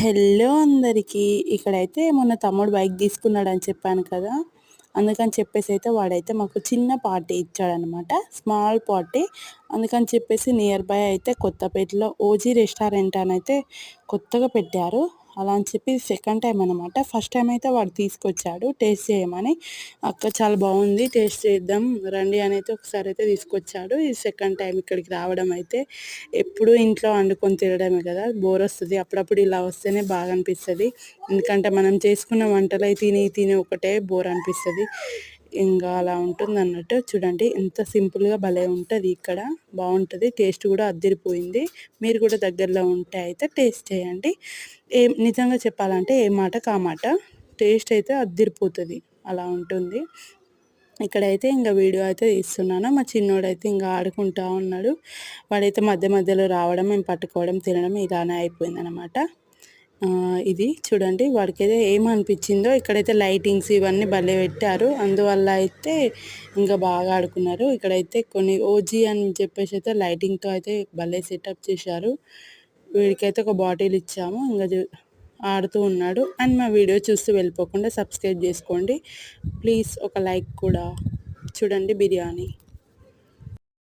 Hello అందరికీ. ఇక్కడైతే మొన్న తమ్ముడు బైక్ తీసుకున్నాడని చెప్పాను కదా. అందుకని చెప్పేసి అయితే వాడైతే మాకు చిన్న పార్టీ ఇచ్చాడనమాట స్మాల్ పార్టీ. అందుకని చెప్పేసి నియర్ బై అయితే కొత్తపేటలో ఓజీ రెస్టారెంట్ అని అయితే కొత్తగా పెట్టారు. అలా అని చెప్పి సెకండ్ టైం అనమాట ఫస్ట్ టైం అయితే వాడు తీసుకొచ్చాడు. టేస్ట్ చేయమని. అక్క చాలా బాగుంది. టేస్ట్ చేద్దాం. రండి అని అయితే ఒకసారి అయితే తీసుకొచ్చాడు. ఈ సెకండ్ టైం ఇక్కడికి రావడం అయితే ఎప్పుడు ఇంట్లో వండుకొని తినడమే కదా. బోర్ వస్తుంది. అప్పుడప్పుడు ఇలా వస్తేనే బాగా అనిపిస్తుంది. ఎందుకంటే మనం చేసుకున్న వంటలు తిని తిని ఒకటే బోర్ అనిపిస్తుంది. ఇంకా అలా ఉంటుంది అన్నట్టు చూడండి ఎంత సింపుల్గా భలే ఉంటుంది ఇక్కడ. బాగుంటుంది. టేస్ట్ కూడా అద్దరిపోయింది. మీరు కూడా దగ్గరలో ఉంటే అయితే టేస్ట్ చేయండి. ఏ నిజంగా చెప్పాలంటే ఏ మాట కామాట టేస్ట్ అయితే అద్దరిపోతుంది. అలా ఉంటుంది. ఇక్కడైతే ఇంకా వీడియో అయితే తీస్తున్నాను. మా చిన్నోడైతే ఇంకా ఆడుకుంటా ఉన్నాడు. వాడైతే మధ్య మధ్యలో రావడం మేము పట్టుకోవడం తినడం ఇలానే అయిపోయింది అనమాట ఇది చూడండి వాడికైతే ఏమనిపించిందో ఇక్కడైతే లైటింగ్స్ ఇవన్నీ భలే పెట్టారు. అందువల్ల అయితే ఇంకా బాగా ఆడుకున్నారు. ఇక్కడైతే కొన్ని ఓజీ అని చెప్పేసి అయితే లైటింగ్తో అయితే భలే సెటప్ చేశారు. వీడికైతే ఒక బాటిల్ ఇచ్చాము ఇంకా ఆడుతూ ఉన్నాడు. అండ్ మా వీడియో చూస్తూ వెళ్ళిపోకుండా సబ్స్క్రైబ్ చేసుకోండి. ప్లీజ్ ఒక లైక్ కూడా. చూడండి బిర్యానీ.